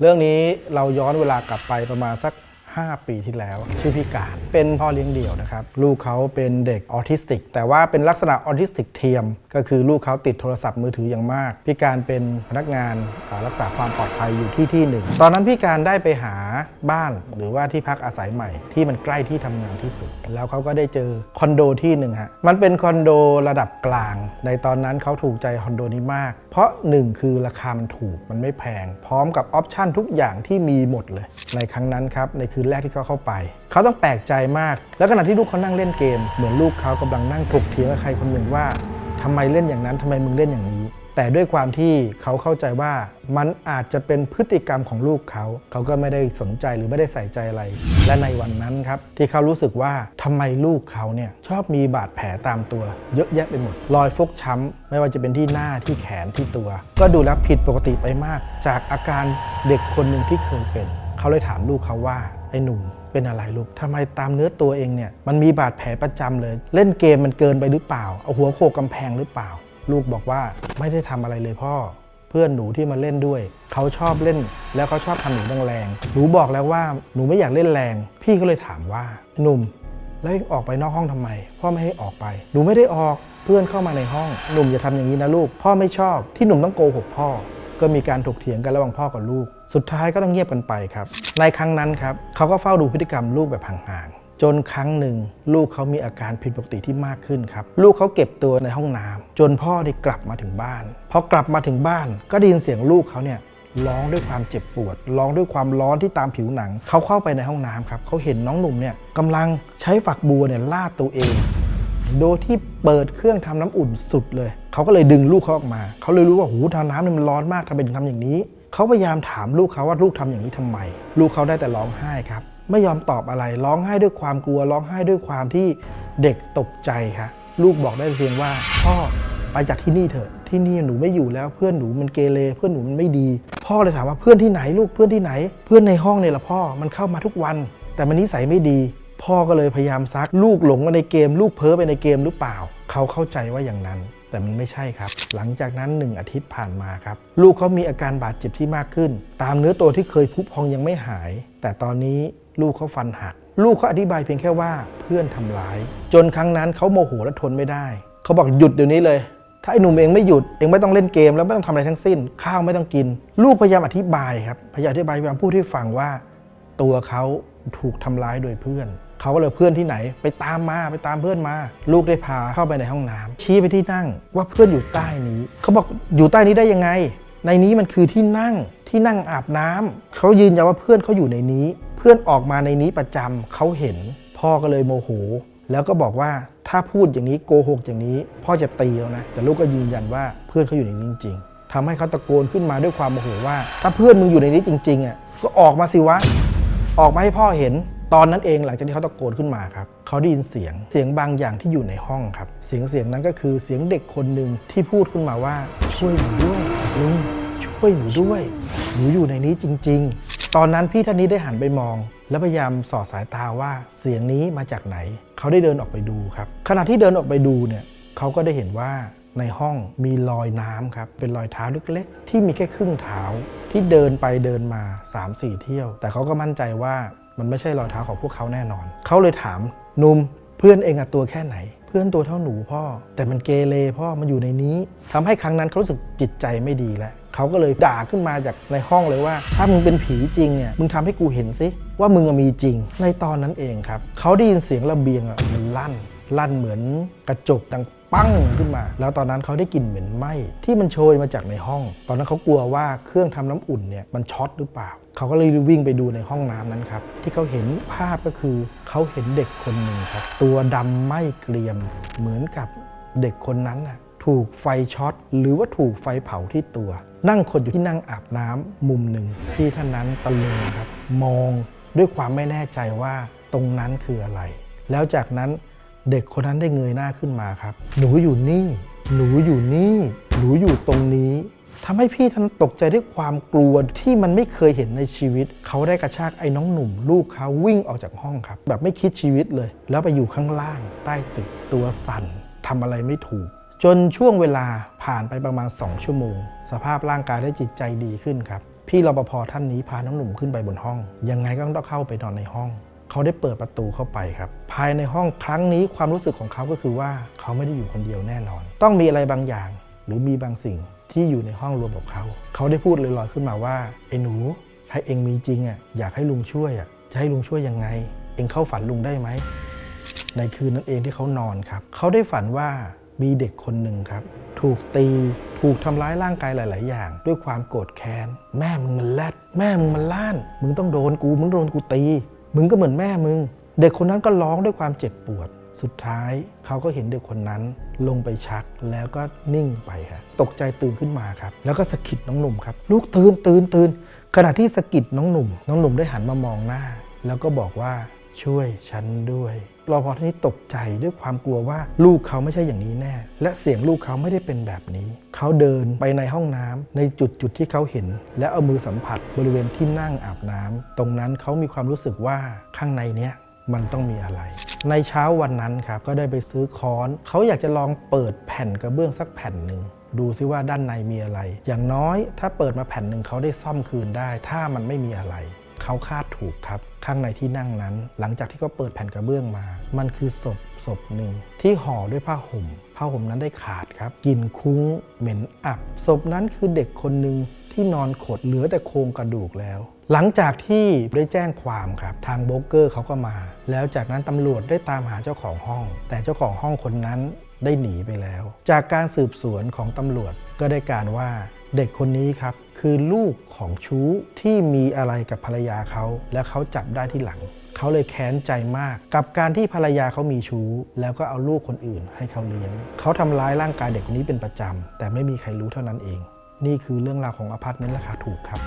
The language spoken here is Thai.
เรื่องนี้เราย้อนเวลากลับไปประมาณสัก 5 ปีที่แล้วชื่อพี่การ เป็นพ่อเลี้ยงเดี่ยวนะครับ ลูกเขาเป็นเด็กออทิสติก แต่ว่าเป็นลักษณะออทิสติกเทียม ก็คือลูกเขาติดโทรศัพท์มือถืออย่างมากพี่การเป็นพนักงานรักษาความปลอดภัยอยู่ที่ที่หนึ่งตอนนั้นพี่การได้ไปหาบ้านหรือว่าที่พักอาศัยใหม่ ที่มันใกล้ที่ทำงานที่สุด แล้วเขาก็ได้เจอคอนโดที่หนึ่งฮะมันเป็นคอนโดระดับกลาง ในตอนนั้นเขาถูกใจคอนโดนี้มาก เพราะหนึ่งคือราคามันถูกมันไม่แพง พร้อมกับออปชั่นทุกอย่างที่มีหมดเลยในครั้งนั้นครับในคืนแรกที่เขาเข้าไป เขาต้องแปลกใจมาก แล้วขณะที่ลูกเขานั่งเล่นเกม เหมือนลูกเขากำลังนั่งถกเถียงกับใครคนหนึ่งว่าทำไมเล่นอย่างนั้นทำไมมึงเล่นอย่างนี้ แต่ด้วยความที่เขาเข้าใจว่ามันอาจจะเป็นพฤติกรรมของลูกเขา เขาก็ไม่ได้สนใจหรือไม่ได้ใส่ใจอะไร และในวันนั้นครับที่เขารู้สึกว่าทำไมลูกเขาเนี่ยชอบมีบาดแผลตามตัว เยอะแยะไปหมด รอยฟกช้ำไม่ว่าจะเป็นที่หน้าที่แขนที่ตัว ก็ดูแล้วผิดปกติไปมาก จากอาการเด็กคนหนึ่งที่เคยเป็น เขาเลยถามลูกเขาว่า อ้หนุ่มเป็นอะไรลูกทำไมตามเนื้อตัวเองเนี่ยมันมีบาดแผลประจำเลย เล่นเกมมันเกินไปหรือเปล่า เอาหัวโขกกำแพงหรือเปล่า ลูกบอกว่าไม่ได้ทำอะไรเลยพ่อ เพื่อนหนูที่มาเล่นด้วย เขาชอบเล่น แล้วเขาชอบทำหนูแรงๆหนูบอกแล้วว่าหนูไม่อยากเล่นแรง พี่ก็เลยถามว่าหนุ่มแล้วออกไปนอกห้องทำไม พ่อไม่ให้ออกไป หนูไม่ได้ออกเพื่อนเข้ามาในห้อง หนุ่มอย่าทำอย่างนี้นะลูก พ่อไม่ชอบที่หนุ่มต้องโกหกพ่อ ก็มีการถกเถียงกันระหว่างพ่อกับลูก สุดท้ายก็ต้องเงียบกันไปครับ ในครั้งนั้นครับเขาก็เฝ้าดูพฤติกรรมลูกแบบห่างๆจนครั้งหนึ่ง ลูกเขามีอาการผิดปกติที่มากขึ้นครับ ลูกเขาเก็บตัวในห้องน้ำจนพ่อได้กลับมาถึงบ้านพอกลับมาถึงบ้าน ก็ได้ยินเสียงลูกเขาเนี่ยร้องด้วยความเจ็บปวด ร้องด้วยความร้อนที่ตามผิวหนัง เขาเข้าไปในห้องน้ำครับ เขาเห็นน้องหนุ่มเนี่ยกำลังใช้ฝักบัวเนี่ยลาดตัวเอง โดยที่เปิดเครื่องทำน้ำอุ่นสุดเลย เขาก็เลยดึงลูกเขาออกมา เขาเลยรู้ว่าหูทางน้ำเนี่ยมันร้อนมากทำไมถึงทำอย่างนี้เขาพยายามถามลูกเขาว่าลูกทำอย่างนี้ทำไม ลูกเขาได้แต่ร้องไห้ครับ ไม่ยอมตอบอะไรร้องไห้ด้วยความกลัวร้องไห้ด้วยความที่เด็กตกใจครับลูกบอกได้เพียงว่าพ่อไปจากที่นี่เถอะที่นี่หนูไม่อยู่แล้วเพื่อนหนูมันเกเรเพื่อนหนูมันไม่ดี พ่อเลยถามว่าเพื่อนที่ไหนลูกเพื่อนที่ไหน เพื่อนในห้องเนี่ยละพ่อมันเข้ามาทุกวัน แต่มันนิสัยไม่ดี พ่อก็เลยพยายามซักลูกหลงมาในเกม ลูกเพ้อไปในเกมหรือเปล่า เขาเข้าใจว่าอย่างนั้น แต่มันไม่ใช่ครับ หลังจากนั้นหนึ่งอาทิตย์ผ่านมาครับ ลูกเขามีอาการบาดเจ็บที่มากขึ้น ตามเนื้อตัวที่เคยพุพองยังไม่หาย แต่ตอนนี้ลูกเขาฟันหัก ลูกเขาอธิบายเพียงแค่ว่าเพื่อนทำร้าย จนครั้งนั้นเขาโมโหและทนไม่ได้ เขาบอกหยุดเดี๋ยวนี้เลย ถ้าไอ้หนุ่มเองไม่หยุดเองไม่ต้องเล่นเกมแล้วไม่ต้องทำอะไรทั้งสิ้น ข้าวไม่ต้องกิน ลูกพยายามอธิบายครับพยายามอธิบายพยายามพูดให้ฟังว่า ตัวเขาถูกทำร้ายโดยเพื่อน เขาก็เลยเพื่อนที่ไหน ไปตามมาไปตามเพื่อนมา ลูกได้พาเข้าไปในห้องน้ำชี้ไปที่นั่งว่าเพื่อนอยู่ใต้นี้ เขาบอกอยู่ใต้นี้ได้ยังไง ในนี้มันคือที่นั่งที่นั่งอาบน้ำเขายืนยันว่าเพื่อนเขาอยู่ในนี้ เพื่อนออกมาในนี้ประจำเขาเห็น พ่อก็เลยโมโห แล้วก็บอกว่าถ้าพูดอย่างนี้โกหกอย่างนี้ พ่อจะตีแล้วนะแต่ลูกก็ยืนยันว่าเพื่อนเขาอยู่ในนี้จริงๆทำให้เขาตะโกนขึ้นมาด้วยความโมโหว่า ถ้าเพื่อนมึงอยู่ในนี้จริงๆอะก็ออกมาสิวะออกมาให้พ่อเห็น ตอนนั้นเองหลังจากที่เขาตะโกนขึ้นมาครับเขาได้ยินเสียงเสียงบางอย่างที่อยู่ในห้องครับ เสียงเสียงนั้นก็คือเสียงเด็กคนหนึ่งที่พูดขึ้นมาว่า ช่วยหนูด้วยลุงช่วยหนูด้วยหนูอยู่ในนี้จริง ๆ ตอนนั้นพี่ท่านนี้ได้หันไปมอง แล้วพยายามสอดสายตาว่าเสียงนี้มาจากไหน เขาได้เดินออกไปดูครับ ขณะที่เดินออกไปดูเนี่ยเขาก็ได้เห็นว่าในห้องมีรอยน้ำครับเป็นรอยเท้าเล็กๆ ที่มีแค่ครึ่งเท้าที่เดินไปเดินมา 3-4 เที่ยว แต่เขาก็มั่นใจว่า มันไม่ใช่รอยเท้าของพวกเขาแน่นอน เขาเลยถามนุ่มเพื่อนเองอะตัวแค่ไหน เพื่อนตัวเท่าหนูพ่อ แต่มันเกเรพ่อมันอยู่ในนี้ทำให้ครั้งนั้นเขารู้สึกจิตใจไม่ดีแล้วเขาก็เลยด่าขึ้นมาจากในห้องเลยว่า ถ้ามึงเป็นผีจริงเนี่ยมึงทำให้กูเห็นสิว่ามึงอะมีจริง ในตอนนั้นเองครับเขาได้ยินเสียงระเบียงอะมันลั่นลั่นเหมือนกระจกดัง ปั้งขึ้นมา แล้วตอนนั้นเขาได้กลิ่นเหม็นไหม้ที่มันโชยมาจากในห้อง ตอนนั้นเขากลัวว่าเครื่องทำน้ำอุ่นเนี่ยมันช็อตหรือเปล่า เขาก็เลยวิ่งไปดูในห้องน้ำนั้นครับ ที่เขาเห็นภาพก็คือเขาเห็นเด็กคนหนึ่งครับ ตัวดำไหม้เกรียม เหมือนกับเด็กคนนั้นน่ะถูกไฟช็อต หรือว่าถูกไฟเผาที่ตัว นั่งคนอยู่ที่นั่งอาบน้ำมุมหนึ่งที่ท่านนั้นตะลึงครับ มองด้วยความไม่แน่ใจว่าตรงนั้นคืออะไร แล้วจากนั้น เด็กคนนั้นได้เงยหน้าขึ้นมาครับ หนูอยู่นี่ หนูอยู่นี่ หนูอยู่ตรงนี้ทำให้พี่ท่านตกใจด้วยความกลัวที่มันไม่เคยเห็นในชีวิต เขาได้กระชากไอ้น้องหนุ่ม ลูกเขาวิ่งออกจากห้องครับ แบบไม่คิดชีวิตเลย แล้วไปอยู่ข้างล่าง ใต้ตึกตัวสั่นทำอะไรไม่ถูก จนช่วงเวลาผ่านไปประมาณ 2 ชั่วโมง สภาพร่างกายและจิตใจดีขึ้นครับ พี่รปภท่านนี้พาน้องหนุ่มขึ้นไปบนห้อง ยังไงก็ต้องเข้าไปนอนในห้อง เขาได้เปิดประตูเข้าไปครับ ภายในห้องครั้งนี้ความรู้สึกของเขาก็คือว่าเขาไม่ได้อยู่คนเดียวแน่นอน ต้องมีอะไรบางอย่าง หรือมีบางสิ่งที่อยู่ในห้องรวมกับเขา เขาได้พูดลอยๆขึ้นมาว่าไอ้หนูถ้าเองมีจริงอะอยากให้ลุงช่วยอะจะให้ลุงช่วยยังไง เองเข้าฝันลุงได้ไหมในคืนนั้นเองที่เขานอนครับ เขาได้ฝันว่ามีเด็กคนหนึ่งครับ ถูกตีถูกทำร้ายร่างกายหลาย ๆ อย่าง ด้วยความโกรธแค้น แม่มึงมันแรดแม่มึงมันล้าน มึงต้องโดนกูมึงโดนกูตี มึงก็เหมือนแม่มึง เด็กคนนั้นก็ร้องด้วยความเจ็บปวด สุดท้ายเขาก็เห็นเด็กคนนั้นลงไปชักแล้วก็นิ่งไปครับตกใจตื่นขึ้นมาครับ แล้วก็สะกิดน้องหนุ่มครับ ลูกตื่นตื่นตื่นขณะที่สะกิดน้องหนุ่ม น้องหนุ่มได้หันมามองหน้า แล้วก็บอกว่า ช่วยฉันด้วยรอพอท่านนี้ตกใจด้วยความกลัวว่าลูกเขาไม่ใช่อย่างนี้แน่ และเสียงลูกเขาไม่ได้เป็นแบบนี้ เขาเดินไปในห้องน้ำในจุดจุดที่เขาเห็น และเอามือสัมผัสบริเวณที่นั่งอาบน้ำตรงนั้นเขามีความรู้สึกว่าข้างในเนี้ยมันต้องมีอะไร ในเช้าวันนั้นครับก็ได้ไปซื้อค้อน เขาอยากจะลองเปิดแผ่นกระเบื้องสักแผ่นหนึ่งดูซิว่าด้านในมีอะไร อย่างน้อยถ้าเปิดมาแผ่นหนึ่งเขาได้ซ่อมคืนได้ ถ้ามันไม่มีอะไร เขาคาดถูกครับ ข้างในที่นั่งนั้น หลังจากที่เขาเปิดแผ่นกระเบื้องมา มันคือศพศพหนึ่ง ที่ห่อด้วยผ้าห่ม ผ้าห่มนั้นได้ขาดครับกลิ่นคุ้งเหม็นอับ ศพนั้นคือเด็กคนหนึ่งที่นอนขดเหลือแต่โครงกระดูกแล้ว หลังจากที่ได้แจ้งความครับ ทางโบรกเกอร์เขาก็มา แล้วจากนั้นตำรวจได้ตามหาเจ้าของห้อง แต่เจ้าของห้องคนนั้นได้หนีไปแล้ว จากการสืบสวนของตำรวจก็ได้การว่า เด็กคนนี้ครับคือลูกของชู้ที่มีอะไรกับภรรยาเขา และเขาจับได้ที่หลัง เขาเลยแค้นใจมาก กับการที่ภรรยาเขามีชู้ แล้วก็เอาลูกคนอื่นให้เขาเลี้ยง เขาทำร้ายร่างกายเด็กคนนี้เป็นประจำแต่ไม่มีใครรู้เท่านั้นเอง นี่คือเรื่องราวของอพาร์ตเมนต์ราคาถูกครับ